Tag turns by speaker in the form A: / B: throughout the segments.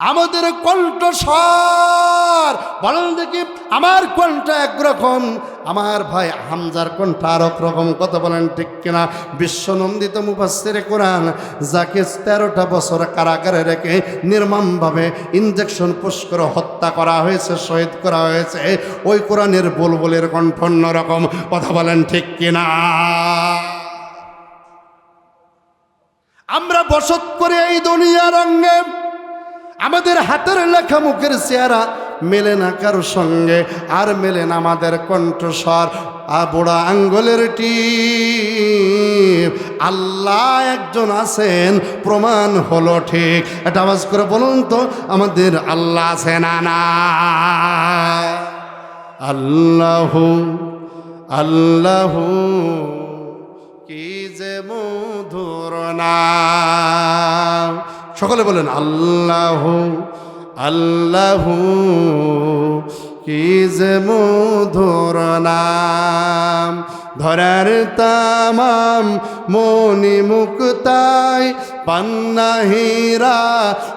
A: আমাদের কণ্ঠস্বর। বলেন দেখি, আমার কণ্ঠ একরকম, আমার ভাই হামজার কণ্ঠ আর রকম কথা বলেন ঠিক কিনা? বিশ্বনন্দিত মুফাসসির কোরআন, যাকে তেরোটা বছর কারাগারে রেখে নির্মমভাবে ইঞ্জেকশন পুশ করে হত্যা করা হয়েছে, শহীদ করা হয়েছে, ওই কোরআনের বুলবুলের কণ্ঠ অন্যরকম। কথা বলেন ঠিক কিনা? আমরা বসত করে এই দুনিয়ার অঙ্গে আমাদের হাতের লেখা মুখের চেহারা মেলে না কারোর সঙ্গে, আর মেলে না আমাদের কণ্ঠস্বর। আর বুড়া আঙ্গুলের টিপ। আল্লাহ একজন আছেন, প্রমাণ হলো ঠিক। এটা আওয়াজ করে বলুন তো, আমাদের আল্লাহ আছেন না আল্লাহ আল্লাহ, কি যে মধুর নাম। সকলে বলেন, আল্লাহ আল্লাহ, কি যে মধুর নাম। ধরার তামাম মনি মুক্তায় পান্না হীরা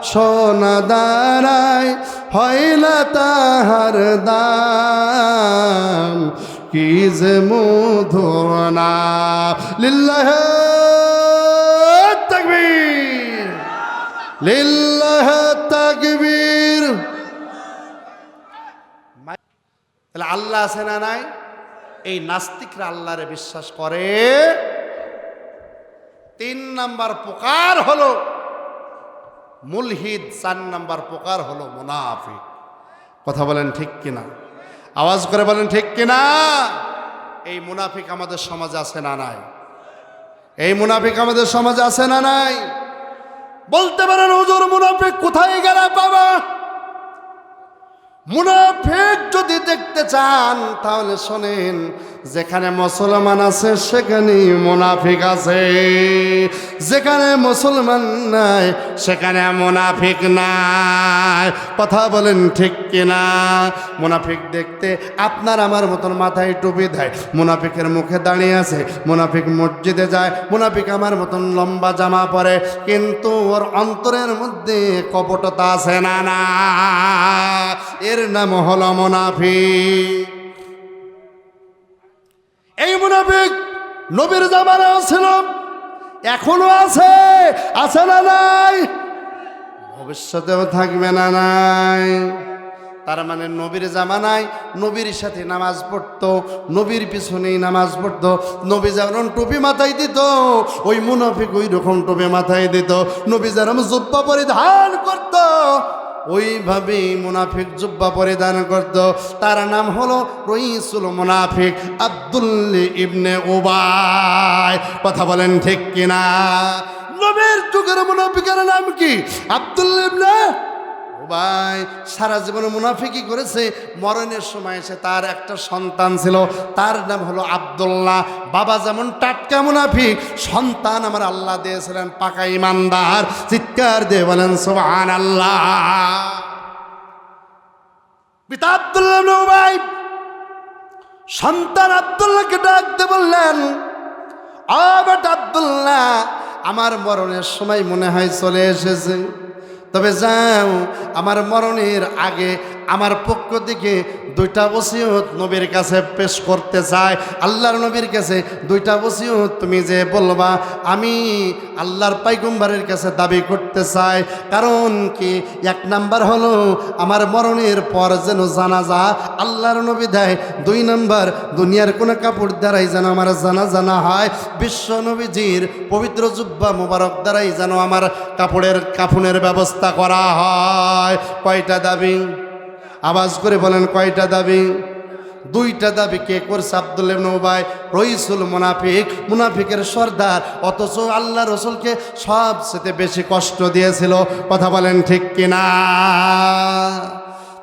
A: সোনা দাঁড়ায় হইলা তাহার দাম। কি যে মধুর নাম। লিল্লাহ লিল্লাহ তাকবীর। তাহলে আল্লাহ আছে না নাই? এই নাস্তিকরা আল্লাহরে বিশ্বাস করে। তিন নাম্বার প্রকার হলো মুলহিদ, চার নাম্বার প্রকার হলো মুনাফিক। কথা বলেন ঠিক কিনা? আওয়াজ করে বলেন ঠিক কিনা? এই মুনাফিক আমাদের সমাজে আছে না নাই? এই মুনাফিক আমাদের সমাজে আছে না নাই? বলতে পারেন ওজোর মুনাফিক কোথায় গেলে বাবা মুনাফিক যদি দেখতে চান, তাহলে শোনেন, যেখানে মুসলমান আছে সেখানে মুনাফিক আছে। যেখানে মুসলমান নাই, সেখানে মুনাফিক নাই। কথা বলেন ঠিক কিনা? মুনাফিক দেখতে আপনার আমার মতন মাথায় টুপি দেয়। মুনাফিকের মুখে দাঁড়িয়ে আছে, মুনাফিক মসজিদে যায়, মুনাফিক আমার মতন লম্বা জামা পরে, কিন্তু ওর অন্তরের মধ্যে কপটতা আছে না না। এর নাম হলো মুনাফিক। এই মুনাফিক নবীর জামানাও ছিল এখনও আছে আছে না নাই? ভবিষ্যতেও থাকবে না নাই। তার মানে নবীর জামানায় নবীর সাথে নামাজ পড়তো, নবীর পিছনেই নামাজ পড়তো, নবী যেমন টুপি মাথায় দিত, ওই মুনাফিক ওই রকম টুপি মাথায় দিত, নবী যেরকম জুব্বা পরিধান করত ওইভাবেই মুনাফিক জুব্বা পরিধান করত। তার নাম হলো রইসুল মুনাফিক আব্দুল্লি ইবনে ওবাই কথা বলেন ঠিক কিনা? নবীর যুগের মুনাফিকের নাম কি? আব্দুল্লি ইবনে ভাই, সারা জীবনে মুনাফিকি করেছে। মরণের সময় এসে তার একটা সন্তান ছিল, তার নাম হলো আব্দুল্লাহ। বাবা যেমন টাটকা মুনাফিক, সন্তান আমার আল্লাহ দিয়েছিলেন পাকা ইমানদার। চিৎকার দিয়ে বলেন সোহান আল্লাহ পিতা আব্দুল্লাহ ভাই সন্তান আব্দুল্লাহকে ডাকতে বললেন আ বেটা আব্দুল্লাহ, আমার মরণের সময় মনে হয় চলে এসেছে। তবে যাও আমার মরণের আগে আমার পক্ষ থেকে দুইটা ওসিয়ত নবীর কাছে পেশ করতে চাই আল্লাহর নবীর কাছে দুইটা ওসিয়ত তুমি যে বলবা, আমি আল্লাহর পাইগম্বারের কাছে দাবি করতে চাই। কারণ কি? এক নাম্বার হলো, আমার মরণের পর যেন জানাজা আল্লাহর নবী দেয়। দুই নাম্বার, দুনিয়ার কোনো কাপড় দ্বারাই যেন আমার জানা জানা হয়। বিশ্ব নবীজির পবিত্র জুব্বা মোবারক দ্বারাই যেন আমার কাপড়ের কাফনের ব্যবস্থা করা হয়। কয়টা দাবি? আওয়াজ করে বলেন, কয়টা দাবি? দুইটা দাবি, কে করছে আব্দুল নৌবাই রইসুল মুনাফিক, মুনাফিকের সর্দার, অথচ আল্লাহ রসুলকে সবচেয়ে বেশি কষ্ট দিয়েছিল। কথা বলেন ঠিক কিনা?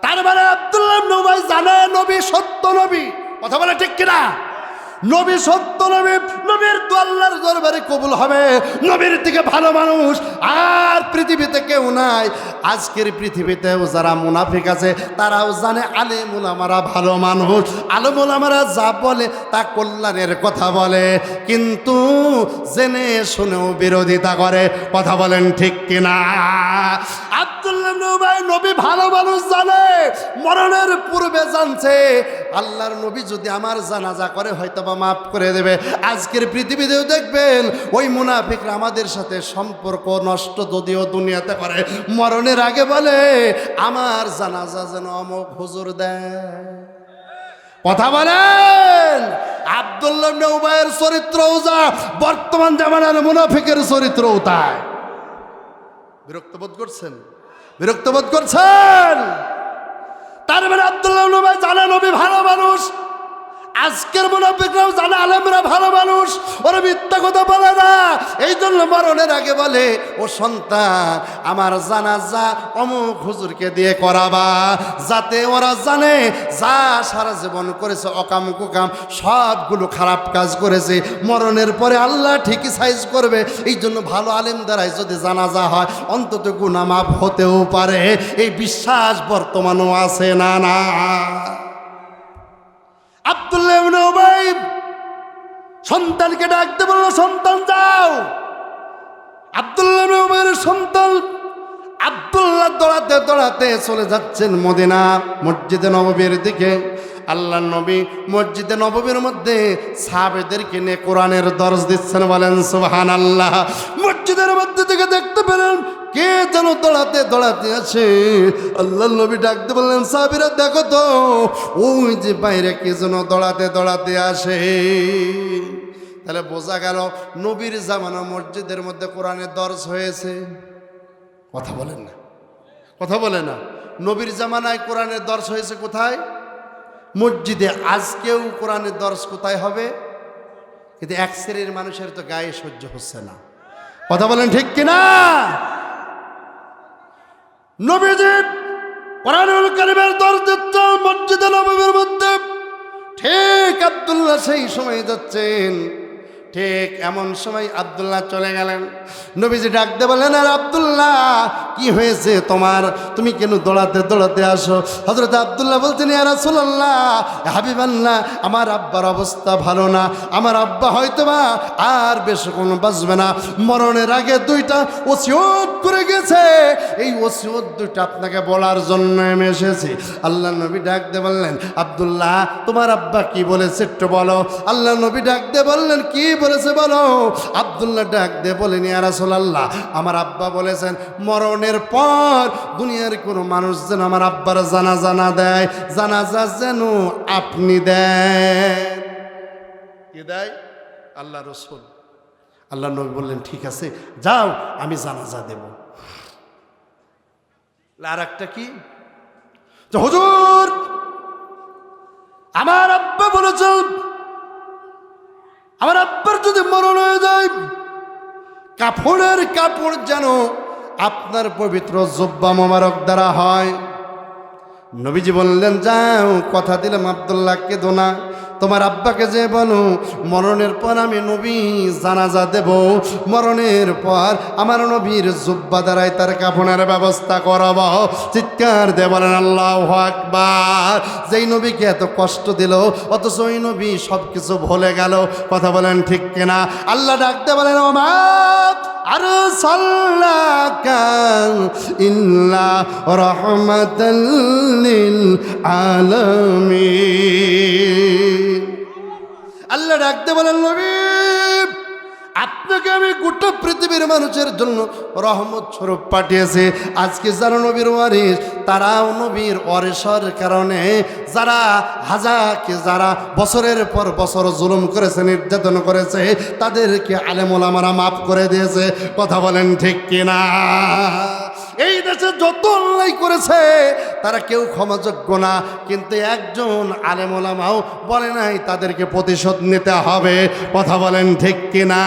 A: তারপরে আবদুল্লাহ আব্দুল্লাহ নৌবাই জানে নবী, সত্য নবী। কথা বলে ঠিক কিনা? নবী সত্য নবী, নবীর দোয়াল্লার দরবারে কবুল হবে। নবীর থেকে ভালো মানুষ আর পৃথিবীতে কেউ নাই। আজকের পৃথিবীতেও যারা মুনাফিক আছে, তারাও জানে আলেমুল আমারা ভালো মানুষ। আলমুল আমারা যা বলে তা কল্যাণের কথা বলে। কিন্তু জেনে শুনেও বিরোধিতা করে। কথা বলেন ঠিক কিনা? আব্দুল্লাহ নবী ভালো মানুষ জানে। মরণের পূর্বে জানছে, আল্লাহর নবী যদি আমার জানাজা করে হয়তো বা মাফ করে দেবে। আজকের পৃথিবীতেও দেখবেন, ওই মুনাফিকরা আমাদের সাথে সম্পর্ক নষ্ট যদিও দুনিয়াতে করে। মরণের আগে বলে, আমার জানাজা যেন অমুক হুজুর দেয়। কথা বলেন, আব্দুল্লাহ নৌবাইয়ের চরিত্রও যা, বর্তমান জামানার মুনাফিকের চরিত্রও তাই। বিরক্ত বোধ করছেন? বিরক্ত বোধ করছেন? তার মানে আবদুল্লাহ নবাই জানে নবী ভালো মানুষ। আজকের মুনাফিকরাও জানে, আলেমরা ভালো মানুষ, ওরা মিথ্যা কথা বলে না। এই জন্য মরণের আগে বলে, ও সন্তান, আমার জানাজা অমুক হুজুরকে দিয়ে করাবা। যাতে ওরা জানে, যা সারা জীবন করেছে, অকাম কুকাম, সবগুলো খারাপ কাজ করেছে। মরণের পরে আল্লাহ ঠিকই সাইজ করবে। এই জন্য ভালো আলেম দ্বারাই যদি জানাজা হয়, অন্তত গুনামাপ হতেও পারে। এই বিশ্বাস বর্তমানও আছে না না? সন্তানকে ডাকতে বলল, সন্তান যাও। আব্দুল্লাহ ইবনে সন্তান, আব্দুল্লাহ দৌড়াতে দৌড়াতে চলে যাচ্ছেন মদিনা, মসজিদে নববীর দিকে। আল্লাহ নবী মসজিদে নববীর মধ্যে সাহাবেদেরকে নিয়ে কোরআনের দরজ দিচ্ছেন, বলেন সুবহান আল্লাহ মসজিদের মধ্যে থেকে দেখতে পেলেন কে যেন দৌড়াতে দৌড়াতে আছে আল্লাহ নবী ডাকতে বললেন সাবিরা দেখো তো, ওই যে বাইরে কে যেন দৌড়াতে দৌড়াতে আসে। তাহলে বোঝা গেল নবীর জামানা মসজিদের মধ্যে কোরআনের দর্শ হয়েছে। কথা বলেন না। কথা বলে না। নবীর জামানায় কোরআনের দর্শ হয়েছে কোথায়? মসজিদে আজকেও কোরআনের দর্শ কোথায় হবে? কিন্তু এক শ্রেণির মানুষের তো গায়ে সহ্য হচ্ছে না। কথা বলেন ঠিক কিনা? নবীজি কোরআনুল কারিমের দর্শ দিচ্ছে মসজিদে নবীর মধ্যে ঠিক আব্দুল্লাহ সেই সময় যাচ্ছেন। ঠিক এমন সময় আব্দুল্লাহ চলে গেলেন। নবীজি ডাকতে বলেন আর আব্দুল্লাহ, কি হয়েছে তোমার? তুমি কেন দৌড়াতে দৌড়াতে আসো? হজরত আব্দুল্লাহ বলছেন ইয়ারা সোল্লাহ হাবিবাল্লাহ, আমার আব্বার অবস্থা ভালো না। আমার আব্বা হয়তো বা আর বেশি বেশিক্ষণ বাঁচবে না। মরণের আগে দুইটা ওসিয়ত করে গেছে। এই ওসিয়ত দুইটা আপনাকে বলার জন্য আমি এসেছি। আল্লাহ নবী ডাকতে বললেন, আব্দুল্লাহ, তোমার আব্বা কি বলেছে একটু বলো। আল্লাহ নবী ডাকতে বললেন, কি বলেছে বলো। আব্দুল্লাহ ডাক দিয়ে বলেন ইয়ারাসোল্লাহ আমার আব্বা বলেছেন, মরণের পর দুনিয়ার কোনো মানুষ যেন আমার আব্বার জানা জানা দেয়, জানাজা যেন আপনি দেন। কি দেয়? আল্লাহ রসুল। আল্লাহ নবী বললেন, ঠিক আছে, যাও, আমি জানাজা দেব। আর একটা কি? যে হুজুর, আমার আব্বা বলেছেন আমার আব্বার যদি মরণ হয়ে যায় কাপড়ের কাপড় যেন আপনার পবিত্র জব্বা মোবারক দ্বারা হয়। নবীজি বললেন, যাও, কথা দিলাম আবদুল্লাহকে দোনা। তোমার আব্বাকে যে বলো, মরণের পর আমি নবী, জানাজা দেব। মরণের পর আমার নবীর জুব্বা দ্বারাই তার কাফনের ব্যবস্থা করাব। চিৎকার দে বলেন, আল্লাহ আকবার। যেই নবীকে এত কষ্ট দিল, অথচ ওই নবী সব কিছু ভুলে গেল। কথা বলেন ঠিক কিনা? আল্লাহ ডাকতে বলেন ওমা আর ইল্লা রহমাতাল্লিল আলামিন। আল্লাহ ডাকতে বলেন নবী! আপনাকে আমি গোটা পৃথিবীর মানুষের জন্য রহমত স্বরূপ পাঠিয়েছি। আজকে যারা নবীর ওয়ারিস তারাও নবীর অরেসর কারণে যারা হাজাকে যারা বছরের পর বছর জুলুম করেছে, নির্যাতন করেছে, তাদেরকে আলেমুল আমারা মাফ করে দিয়েছে। কথা বলেন ঠিক কিনা? দেশে যত অন্যায় করেছে, তারা কেউ ক্ষমাযোগ্য না। কিন্তু একজন আলেমোলামাও বলে নাই, তাদেরকে প্রতিশোধ নিতে হবে। কথা বলেন ঠিক কিনা?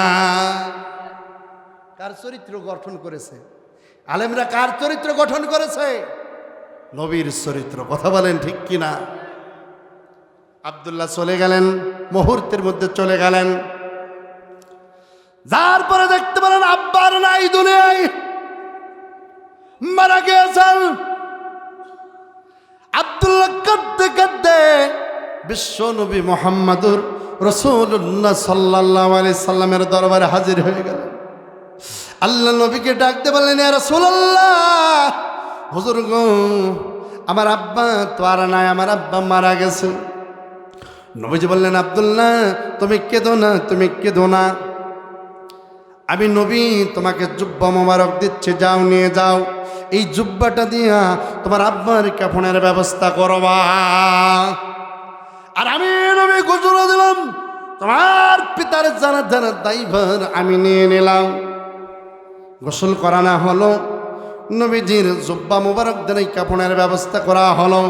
A: কার চরিত্র গঠন করেছে? আলেমরা কার চরিত্র গঠন করেছে? নবীর চরিত্র। কথা বলেন ঠিক কিনা? আবদুল্লাহ চলে গেলেন, মুহূর্তের মধ্যে চলে গেলেন। যার পরে দেখতে পেলেন আব্বার নাই দুনিয়ায়। মারা গিয়েছেন। আব্দুল্লাহ কাঁদতে কাঁদতে বিশ্ব নবী মোহাম্মদুর রসুল্লাহ সাল্লাহ আলি সাল্লামের দরবারে হাজির হয়ে গেল আল্লাহ নবীকে ডাকতে বললেন হুজুর গো আমার আব্বা তো আর নাই, আমার আব্বা মারা গেছে। নবীজি বললেন, আবদুল্লাহ, তুমি কেঁদো না, তুমি কেঁদো না। আমি নবী, তোমাকে জুব্বা মোবারক দিচ্ছে, যাও, নিয়ে যাও। এই জুব্বাটা দিয়া তোমার আব্বার কাফনের ব্যবস্থা করবা। আর আমি নবী ঘোষণা দিলাম, তোমার পিতার জানা জানা দায়ভার আমি নিয়ে নিলাম। গোসল করা না হলো, নবীজির জুব্বা মোবারক দেন এই কাপড়ের ব্যবস্থা করা হলো।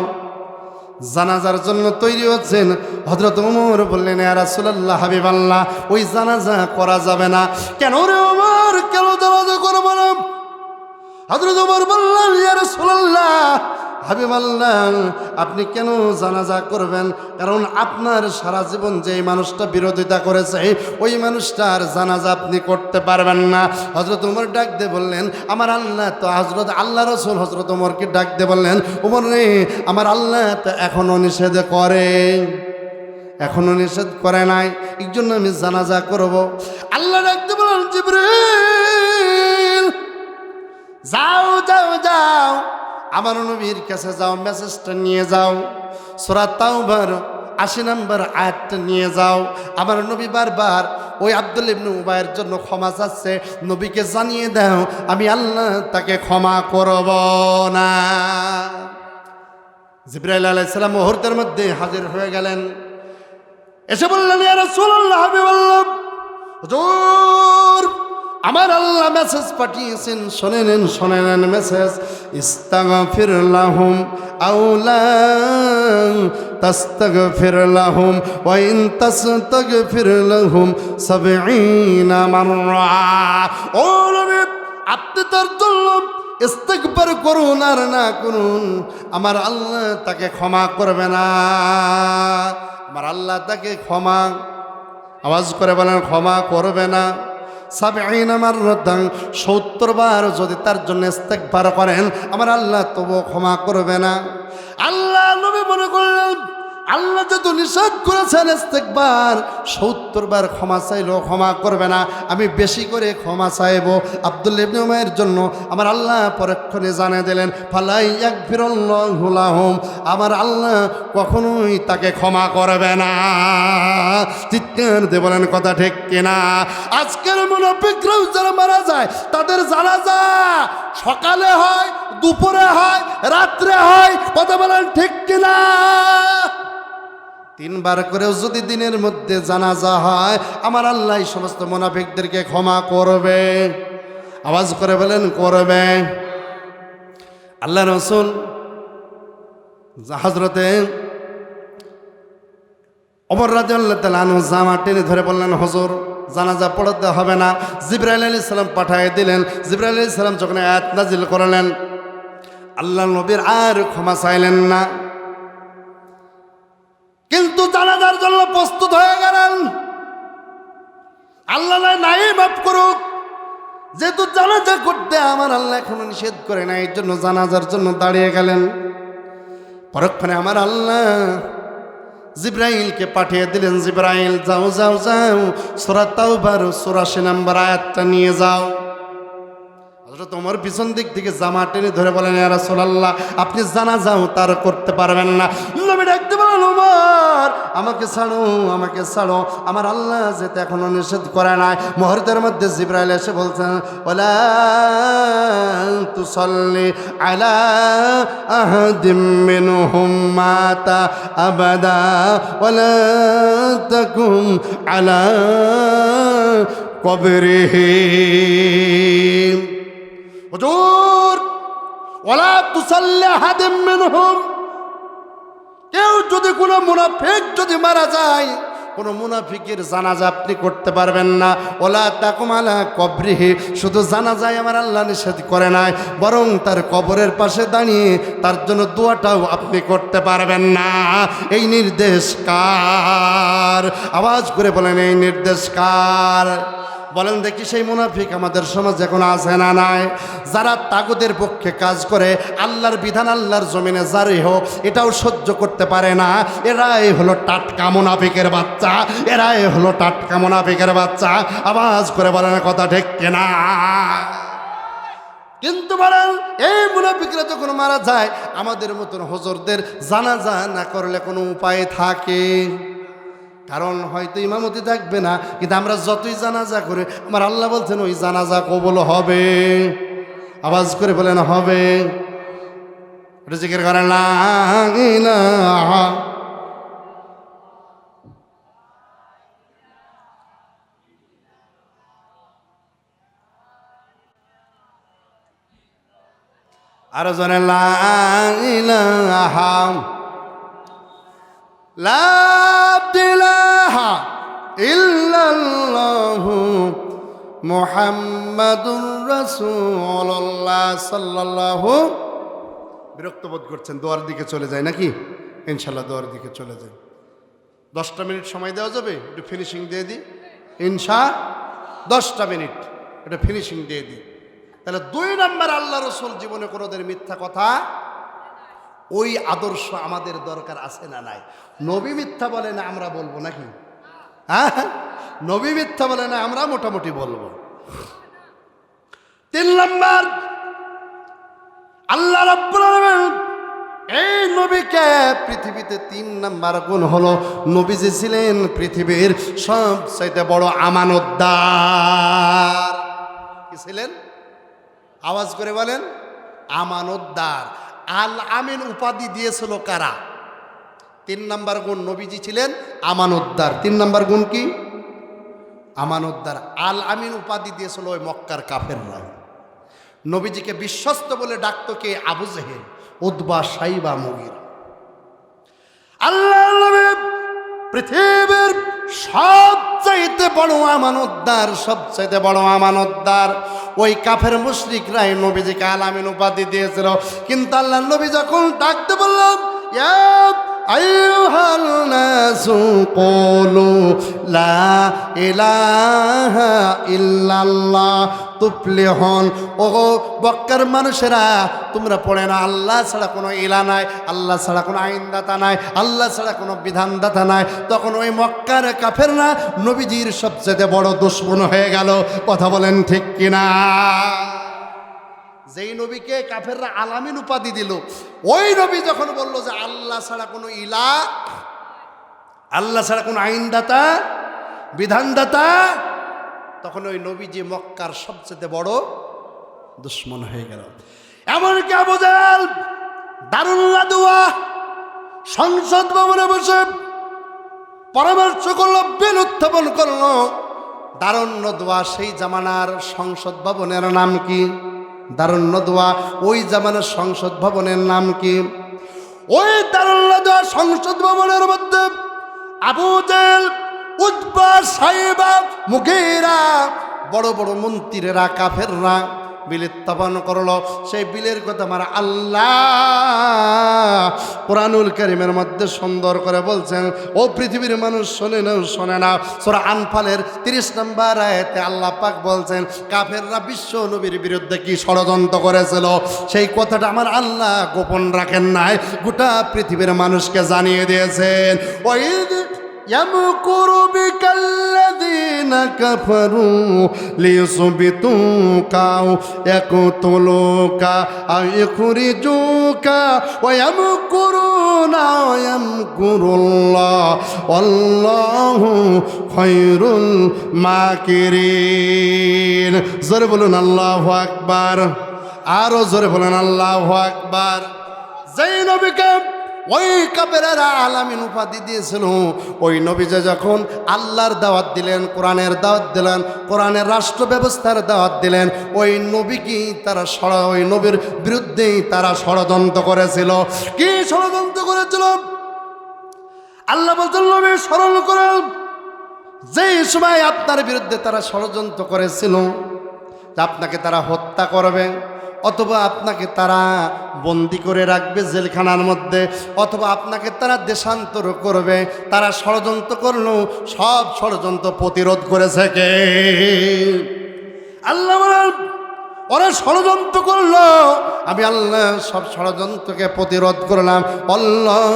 A: জানাজার জন্য তৈরি হচ্ছেন। হজরত উমর বললেন রাসুল্লাহ হাবিব আল্লাহ ওই জানাজা করা যাবে না। কেন রে উমর কেন জানাজা করব না? হজরত উমর বললেন রাসুল্লাহ হাবিব আল্লাহ, আপনি কেন জানাজা করবেন? কারণ আপনার সারা জীবন যে মানুষটা বিরোধিতা করেছে, ওই মানুষটার জানাজা আপনি করতে পারবেন না। হজরত উমর ডাক দিয়ে বললেন, আমার আল্লাহ তো হজরত আল্লাহ রসুল। হজরত উমরকে ডাক দিয়ে বললেন উমর রে, আমার আল্লাহ তো এখনও নিষেধ করে। এখনও নিষেধ করে নাই। এই জন্য আমি জানাজা করব। আল্লাহ ডাকতে বলেন জিব্রিল যাও যাও যাও। আমার নবীর কাছে যাও, মেসেজটা নিয়ে যাও। সোরা তাওবার আশি নম্বর আয়াতটা নিয়ে যাও। আমার নবী বারবার ওই আব্দুল ইবনু উবায়ের জন্য ক্ষমা চাচ্ছে। নবীকে জানিয়ে দাও, আমি আল্লাহ তাকে ক্ষমা করব না। জিব্রাইল আলাইসালাম মুহূর্তের মধ্যে হাজির হয়ে গেলেন। এসে বললেন আমার আল্লাহ মেসেজ পাঠিয়েছেন শোনে নেন শোনে নেন মেসেজ ইস্তাগফির লাহুম আউলা তাস্তাগফির লাহুম ওয়া ইন তাস্তাগফির লাহুম 70 মাররা। ও নবী আপনি তার জন্য ইস্তেকবার করুন আর না করুন, আমার আল্লাহ তাকে ক্ষমা করবে না। আমার আল্লাহ তাকে ক্ষমা, আওয়াজ করে বলেন, ক্ষমা করবে না। সত্তর বার যদি তার জন্য ইস্তেকবার করেন, আমার আল্লাহ তবুও ক্ষমা করবে না। আল্লাহ নবী মনে করলেন আল্লাহ যত নিষেধ করেছেন ইস্তেকবার সত্তর বার ক্ষমা চাইলেও ক্ষমা করবে না। আমি বেশি করে ক্ষমা চাইব আব্দুল ইবনে উমাইয়ের জন্য। আমার আল্লাহ পরক্ষণে জানিয়ে দিলেন, ফালাই এক ফিরল্লাহুম আমার আল্লাহ কখনোই তাকে ক্ষমা করবে না। চিৎকার দিয়ে বলেন কথা ঠিক কিনা? আজকের মুনাফিকরাও যারা মারা যায়, তাদের জানাজা সকালে হয়, দুপুরে হয়, রাত্রে হয়, কথা বলেন ঠিক কিনা? তিনবার করেও যদি দিনের মধ্যে জানাজা হয়, আমার আল্লাহ সমস্ত মোনাফিকদেরকে ক্ষমা করবে। আওয়াজ করে বলেন, করবে। আল্লাহ রসুল হজরতে অমর রাজু জামা টেনে ধরে বললেন, হজর, জানাজা পড়াতে হবে না। জিব্রাইল আলী সালাম পাঠিয়ে দিলেন। জিব্রাইল আলী সালাম যখন আয়াত নাজিল করলেন, আল্লাহ নবীর আর ক্ষমা চাইলেন না। কিন্তু জানাজার জন্য প্রস্তুত হয়ে গেলেন। আল্লাহ নাই, মাফ করুক। যেহেতু জানাজা করতে আমার আল্লাহ এখনও নিষেধ করে না এর জন্য জানাজার জন্য দাঁড়িয়ে গেলেন। পরক্ষণে আমার আল্লাহ জিব্রাইলকে পাঠিয়ে দিলেন, জিব্রাইল, যাও যাও যাও, সোরা তাও বারো চৌরাশি নাম্বার আয়াতটা নিয়ে যাও। হজরত তোমার পিছন দিক থেকে জামা টেনে ধরে বলেন, ইয়া রাসূলুল্লাহ, আপনি জানা যাও, তার করতে পারবেন না। নবী ডাকতে বলেন, ওমর, আমাকে ছাড়ো আমাকে ছাড়ো। আমার আল্লাহ যেতে এখনও নিষেধ করে নাই। মুহূর্তের মধ্যে জিব্রাইল এসে বলছেন ওলা তুসাল্লি আলা আহাদিম মিনহুম মাতা আবাদা ওয়ালা তাকুম আলা কবরিহিম হুজুর ওলা তুসাল্লি হাদিম মিনহুম। কেউ যদি কোনো মুনাফিক যদি মারা যায়, কোনো মুনাফিকের জানাজা আপনি করতে পারবেন না। ওলা তাকুমালা কবরিহি, শুধু জানাজায় আমার আল্লাহ নিষেধ করে নাই, বরং তার কবরের পাশে দাঁড়িয়ে তার জন্য দোয়াটাও আপনি করতে পারবেন না। এই নির্দেশ কার? আওয়াজ করে বলেন, এই নির্দেশ কার? বলেন দেখি সেই মুনাফিক আমাদের সমাজ এখন আছে না নাই? যারা তাগুদের পক্ষে কাজ করে, আল্লাহর বিধান আল্লাহর জমিনে জারি হোক, এটাও সহ্য করতে পারে না। এরাই হলো টাটকা মুনাফিকের বাচ্চা। এরাই হলো টাটকা মুনাফিকের বাচ্চা। আওয়াজ করে বলেন কথা ঠিক কেনা? কিন্তু বলেন, এই মুনাফিকরা যখন মারা যায়, আমাদের মতন হজরদের জানাজা না করলে কোনো উপায় থাকে? কারণ হয়তো ইমামতি থাকবে না, কিন্তু আমরা যতই জানাজা করে, আমার আল্লাহ বলছেন, ওই জানাজা কবল হবে। আওয়াজ করে বলেন, হবে। জিজ্ঞের করেন আরও জনে লা লা ইলাহা বিরক্ত বোধ করছেন, দোয়ার দিকে চলে যায় নাকি? ইনশাল্লাহ দোয়ার দিকে চলে যায়। দশটা মিনিট সময় দেওয়া যাবে? একটু ফিনিশিং দিয়ে দিই। ইনশা দশটা মিনিট। এটা ফিনিশিং দিয়ে দিই। তাহলে দুই নম্বর আল্লাহ রসুল জীবনে কোনোদের মিথ্যা কথা ওই আদর্শ আমাদের দরকার আছে না নাই? নবী মিথ্যা বলে না আমরা বলব নাকি? হ্যাঁ? নবী মিথ্যা বলে না আমরা মোটামুটি বলব। তিন নম্বর, আল্লাহ এই নবীকে পৃথিবীতে তিন নাম্বার গুণ হলো নবী যে ছিলেন পৃথিবীর সবচাইতে বড় আমানতদার। কি ছিলেন? আওয়াজ করে বলেন, আমানতদার। আল আমিন উপাধি দিয়েছিল কারা? তিন নাম্বার গুণ নবীজি ছিলেন আমানতদার তিন নাম্বার গুণ কি? আমানতদার আল আমিন উপাধি দিয়েছিল ওই মক্কার কাফেররা। নবীজিকে বিশ্বস্ত বলে ডাকত কে? আবু জেহেল উদ্বা সাইবা, মুগির। আল্লাহ পৃথিবীর সবচাইতে বড় আমানতদার সবচাইতে বড় আমানতদার ওই কাফের মুশরিকরাই নবীজিকে আলামিন উপাধি দিয়েছিল। কিন্তু আল্লাহ নবী যখন ডাকতে বললাম ইল্লাল্লাহ। ইল্লাল্লাহ তুফলিহন ও বক্কার মানুষেরা, তোমরা পড়ে না, আল্লাহ ছাড়া কোনো ইলা নাই, আল্লাহ ছাড়া কোনো আইনদাতা নাই, আল্লাহ ছাড়া কোনো বিধানদাতা নাই। তখন ওই মক্কার কাফের না নবীজির সবচেয়ে বড় দুশ্মন হয়ে গেল। কথা বলেন ঠিক কিনা? যেই নবীকে কাফেররা আলামিন উপাধি দিল, ওই নবী যখন বলল যে আল্লাহ ছাড়া কোনো ইলা, আল্লাহ ছাড়া কোনো আইনদাতা, বিধানদাতা তখন ওই নবীজি মক্কার সবচেয়ে বড় দুশ্মন হয়ে গেল। এমনকি আবু জাল দারুল্লা দোয়া সংসদ ভবনে বসে পরামর্শ করল বিল উত্থাপন করল। দারুণ্য দোয়া সেই জামানার সংসদ ভবনের নাম কি? দারুণ্য দোয়া ওই জামানার সংসদ ভবনের নাম কি? ওই দারুণ্য দোয়া সংসদ ভবনের মধ্যে আবু জেল উদ্বা সাহেবা মুগেরা বড় বড় মন্ত্রীরা, কাফেররা বিল স্থাপন করল। সেই বিলের কথা আমার আল্লাহ কোরআনুল করিমের মধ্যে সুন্দর করে বলছেন, ও পৃথিবীর মানুষ শোনে না শোনে না। সোরা আনফালের তিরিশ নম্বর আয়তে আল্লাহ পাক বলছেন, কাফেররা বিশ্ব নবীর বিরুদ্ধে কি ষড়যন্ত্র করেছিল? সেই কথাটা আমার আল্লাহ গোপন রাখেন নাই, গোটা পৃথিবীর মানুষকে জানিয়ে দিয়েছেন। ওই يمكر بك الذين كفروا ليثبتوك أو يقتلوك أو يخرجوك ويمكرون ويمكر الله والله خير الماكرين জোরে বলুন আল্লাহ আকবার আরো জোরে বলুন আল্লাহ আকবার যেই নবীকে ওই কাপেরা আলামিন উপাধি দিয়েছিল। ওই নবীজে যখন আল্লাহর দাওয়াত দিলেন, কোরআনের দাওয়াত দিলেন, কোরআনের রাষ্ট্র ব্যবস্থার দাওয়াত দিলেন, ওই নবীকেই তারা ষড়, ওই নবীর বিরুদ্ধেই তারা ষড়যন্ত্র করেছিল? কি ষড়যন্ত্র করেছিল? আল্লাহ বলছেন, নবী, স্মরণ করেন যেই সময় আপনার বিরুদ্ধে তারা ষড়যন্ত্র করেছিল আপনাকে তারা হত্যা করবে অথবা আপনাকে তারা বন্দি করে রাখবে জেলখানার মধ্যে, অথবা আপনাকে তারা দেশান্তর করবে, তারা ষড়যন্ত্র করলেও সব ষড়যন্ত্র প্রতিরোধ করেছে কে? আল্লাহ ওরা ষড়যন্ত্র করল। আমি আল্লাহ সব ষড়যন্ত্রকে প্রতিরোধ করলাম। অল্লাহ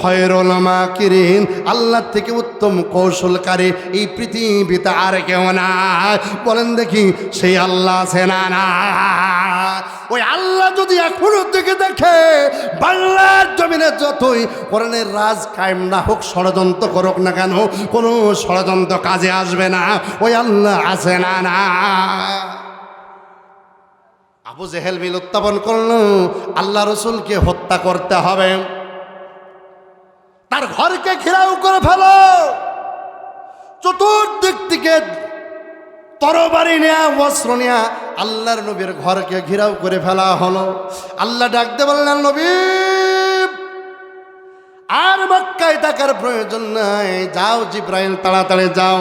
A: খয়রুল মাকিরিন। আল্লাহ থেকে উত্তম কৌশলকারী এই পৃথিবীতে আর কেউ না বলেন দেখি, সেই আল্লাহ আছে না না ওই আল্লাহ যদি এখনও থেকে দেখে, বাংলার জমিনে যতই কোরআনের রাজ কায়েম না হোক, ষড়যন্ত্র করুক না কেন, কোনো ষড়যন্ত্র কাজে আসবে না। ওই আল্লাহ আছে না না আবু জেহেল মিল উত্থাপন করল, আল্লাহ রসুলকে হত্যা করতে হবে। তার ঘরকে ঘেরাও করে ফেলো। চতুর্দিক থেকে তরবারি নেয়া, বস্ত্র নেয়া আল্লাহর নবীর ঘরকে ঘেরাও করে ফেলা হলো। আল্লাহ ডাকতে বললেন, নবী, আর মক্কায় থাকার প্রয়োজন নাই। যাও জিব্রাইল, তাড়াতাড়ি যাও।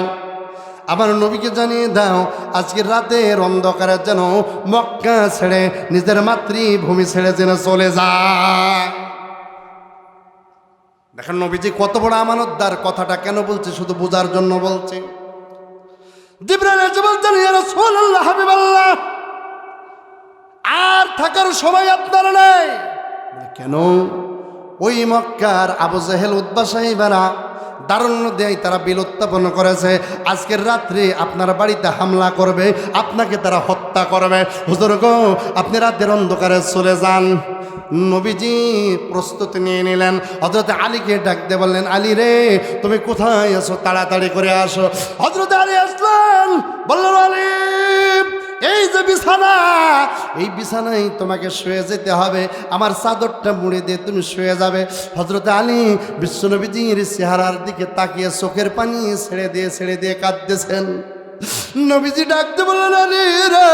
A: আমার নবীকে জানিয়ে দাও আজকের রাতের অন্ধকারে যেন মক্কা ছেড়ে নিজের মাতৃভূমি ছেড়ে যেন চলে যায়। দেখেন নবীজি কত বড় আমানতদার, কথাটা কেন বলছে শুধু বোঝার জন্য বলছে। আর থাকার সময় আপনার নেই। কেন? ওই মক্কার আবু জাহেল উদ্বা সাহেবেরা দারুণ্য দেয় তারা বিল উত্থাপন করেছে। আজকের রাত্রে আপনার বাড়িতে হামলা করবে, আপনাকে তারা হত্যা করবে। হুজুর গো, আপনি রাতের অন্ধকারে চলে যান। নবীজি প্রস্তুতি নিয়ে নিলেন। হজরত আলীকে ডাকতে বললেন, আলী রে, তুমি কোথায় আছো? তাড়াতাড়ি করে আসো। হজরত আলী আসলেন, বললেন, আলী এই যে বিছানা, এই বিছানায় তোমাকে শুয়ে যেতে হবে। আমার চাদরটা মুড়ে দিয়ে তুমি শুয়ে যাবে। হজরত আলী বিশ্বনবীজির চেহারার দিকে তাকিয়ে চোখের পানি ছেড়ে দিয়ে ছেড়ে দিয়ে কাঁদতেছেন। নবীজি ডাকতে বললেন, আলী রে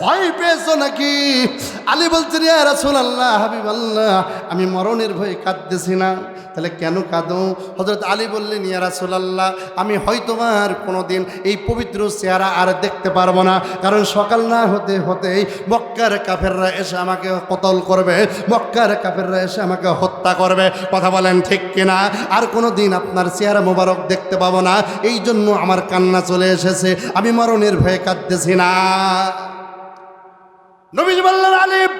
A: ভয় পেয়েছ নাকি? আলী বলছেন ইয়া রাসূল আল্লাহ হাবিব আল্লাহ আমি মরণের ভয়ে কাঁদতেছি না। তাহলে কেন কাঁদো? হজরত আলী বললেন, ইয়া রাসূল আল্লাহ আমি হয়তো আর কোনো দিন এই পবিত্র চেহারা আর দেখতে পারব না। কারণ সকাল না হতে হতেই মক্কার কাফেররা এসে আমাকে কতল করবে, মক্কার কাফেররা এসে আমাকে হত্যা করবে। কথা বলেন ঠিক কিনা? আর কোনো দিন আপনার চেহারা মোবারক দেখতে পাবো না। এই জন্য আমার কান্না চলে এসেছে। আমি মরণের ভয়ে কাঁদতেছি না। নবীজি বললেন, আলিফ,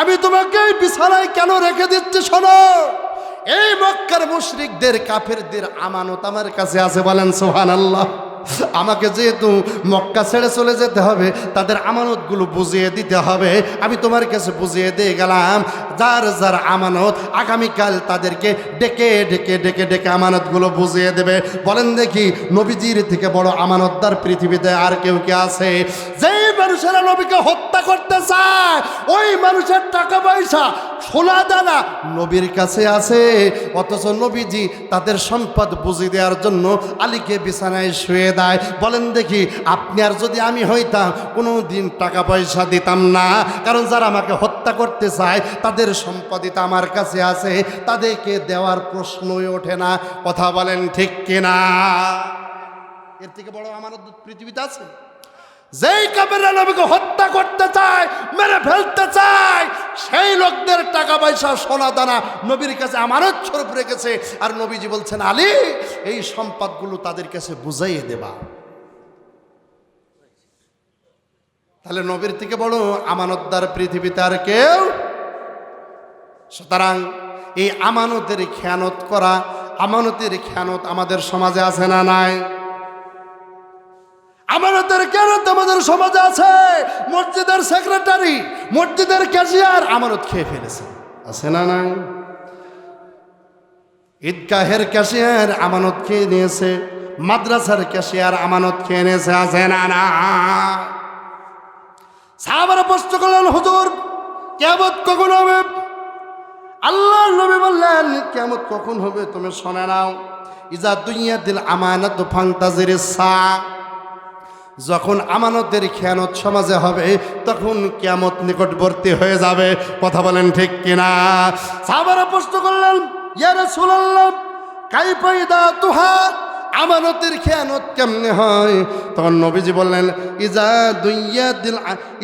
A: আমি তোমাকে এই বিছানায় কেন রেখে দিচ্ছি শোনো? এই মক্কার মুশরিকদের, কাফেরদের আমানত আমার কাছে আছে বলেন সোহান আল্লাহ আমাকে যেহেতু মক্কা ছেড়ে চলে যেতে হবে, তাদের আমানতগুলো বুঝিয়ে দিতে হবে। আমি তোমার কাছে বুঝিয়ে দিয়ে গেলাম, যার যার আমানত আগামীকাল তাদেরকে ডেকে ডেকে ডেকে ডেকে আমানতগুলো বুঝিয়ে দেবে। বলেন দেখি, নবীজির থেকে বড় আমানতদার পৃথিবীতে আর কেউ কে আছে? যেই মানুষেরা নবীকে হত্যা করতে চায়, ওই মানুষের টাকা পয়সা সোনা দানা নবীর কাছে আছে। অথচ নবীজি তাদের সম্পদ বুঝিয়ে দেওয়ার জন্য আলীকে বিছানায় শুয়ে দেয়। বলেন দেখি, আপনি আর যদি আমি হইতাম কোনো দিন টাকা পয়সা দিতাম না। কারণ যারা আমাকে হত্যা করতে চায়, তাদের সম্পদিত আমার কাছে আছে। তাদেরকে দেওয়ার প্রশ্নই ওঠে না। কথা বলেন ঠিক কিনা? এর থেকে বড় আমার পৃথিবীতে আছে? যেই কাপেরা নবীকে হত্যা করতে চায়, মেরে ফেলতে চায়, সেই লোকদের টাকা পয়সা, সোনা, দানা নবীর কাছে আমানত স্বরূপ রেখেছে। আর নবীজি বলছেন, আলী, এই সম্পদগুলো তাদের কাছে বুঝাইয়ে দেবা। তাহলে নবীর থেকে বড় আমানতদার পৃথিবীতে আর কেউ? সুতরাং এই আমানতের খেয়ানত করা, আমানতের খেয়ানত আমাদের সমাজে আছে না নাই? আমানতের খেয়ানত তোমাদের সমাজে আছে? মসজিদের সেক্রেটারি মসজিদের ক্যাশিয়ার আমানত খেয়ে ফেলেছে। আছে না নাই? ঈদগাহের ক্যাশিয়ার আমানত খেয়ে নিয়েছে মাদ্রাসার ক্যাশিয়ার আমানত খেয়ে নিয়েছে আছে না না সাহাবারা প্রশ্ন করলেন হুজুর কেমত কখন হবে? আল্লাহ নবী বললেন কেমত কখন হবে? তুমি শোনে নাও। ইজা দুইয়া দিল আমানত ফাংতাজির সা যখন আমানতের খেয়ানত সমাজে হবে, তখন কেমত নিকটবর্তী হয়ে যাবে। কথা বলেন ঠিক কিনা? সাহাবারা প্রশ্ন করলেন, ইয়া রাসূলুল্লাহ কাইপাইদা তুহা? আমানতের খেয়ানত কেমনে হয়? তখন নবীজি বললেন, ইজা দুইয়া দিল,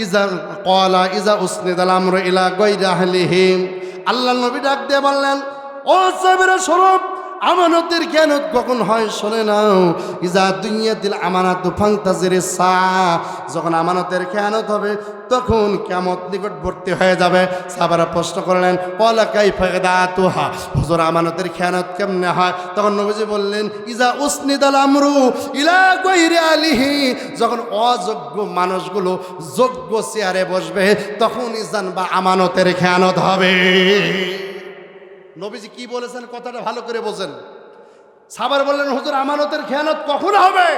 A: ইজা কলা ইজা উসনিদাল আমর ইলা গৈরা আল্লাহ নবী ডাক দিয়ে বললেন, ও সাহেবের স্বরূপ আমানতের জ্ঞানত কখন হয় শোনে নাও। ইজা দুনিয়া দিল আমানত ফাংতাজের সা। যখন আমানতের জ্ঞানত হবে, তখন কেমত নিকটবর্তী হয়ে যাবে। সাবারা প্রশ্ন করলেন পলা কাই ফেদা তুহা হুজুর, আমানতের খেয়ানত কেমনে হয়? তখন নবীজি বললেন, ইজা উসনিদাল আমরু ইলা গৈরে আলিহি। যখন অযোগ্য মানুষগুলো যোগ্য চেয়ারে বসবে, তখনই জানবা আমানতের খেয়ানত হবে। নবীজি কি বলেছেন, কথাটা ভালো করে বোঝেন। সাবার বললেন, হুজুর, আমানতের খেয়ানত কখন হবে?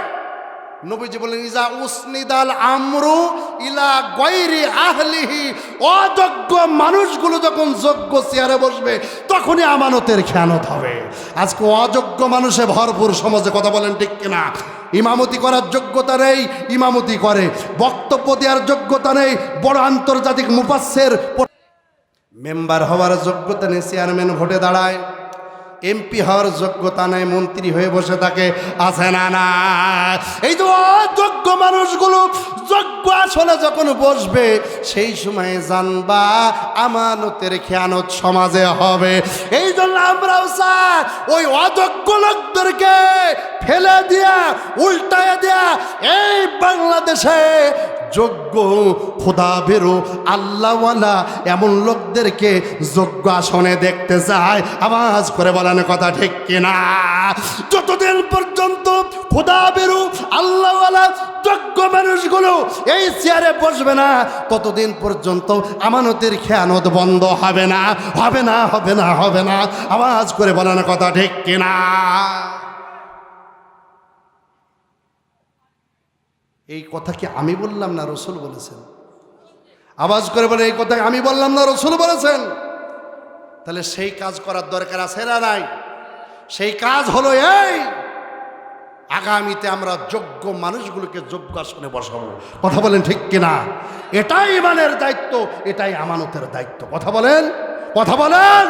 A: নবীজি বললেন, ইজা উসনিদাল আমরু ইলা গৈরি আহলিহি। অযোগ্য মানুষগুলো যখন যোগ্য চেয়ারে বসবে, তখনই আমানতের খেয়ানত হবে। আজকে অযোগ্য মানুষে ভরপুর সমাজে কথা বলেন ঠিক কিনা? ইমামতি করার যোগ্যতা নেই, ইমামতি করে। বক্তব্য দেওয়ার যোগ্যতা নেই, বড় আন্তর্জাতিক মুপাস্যের মেম্বার হওয়ার যোগ্যতা নেই, চেয়ারম্যান ভোটে দাঁড়ায়। এমপি হওয়ার যোগ্যতা নেই, মন্ত্রী হয়ে বসে থাকে, আছে না না এই যে অযোগ্য মানুষগুলো যোগ্য আসলে যখন বসবে, সেই সময় জানবা আমানতের খেয়ানত সমাজে হবে। এই জন্য আমরাও স্যার ওই অযোগ্য লোকদেরকে ফেলে দিয়া, উল্টায় দিয়া, এই বাংলাদেশে যোগ্য খোদা বেরো, আল্লাহওয়ালা এমন লোকদেরকে যোগ্য আসনে দেখতে চায় আওয়াজ করে বলেন কথা ঠিক কিনা? যতদিন পর্যন্ত খোদা বেরো, আল্লাহওয়ালা যোগ্য মানুষগুলো এই চেয়ারে বসবে না, ততদিন পর্যন্ত আমানতের খেয়ানত বন্ধ হবে না হবে না হবে না হবে না। আওয়াজ করে বলেন কথা ঠিক কিনা? এই কথা কি আমি বললাম না রসুল বলেছেন? আওয়াজ করে বলে, এই কথা আমি বললাম না রসুল বলেছেন? তাহলে সেই কাজ করার দরকার আছে না নাই? সেই কাজ হলো এই, আগামীতে আমরা যোগ্য মানুষগুলোকে যোগ্য আসনে বসাবো। কথা বলেন ঠিক কিনা? এটাই ইমানের দায়িত্ব, এটাই আমানতের দায়িত্ব। কথা বলেন? কথা বলেন?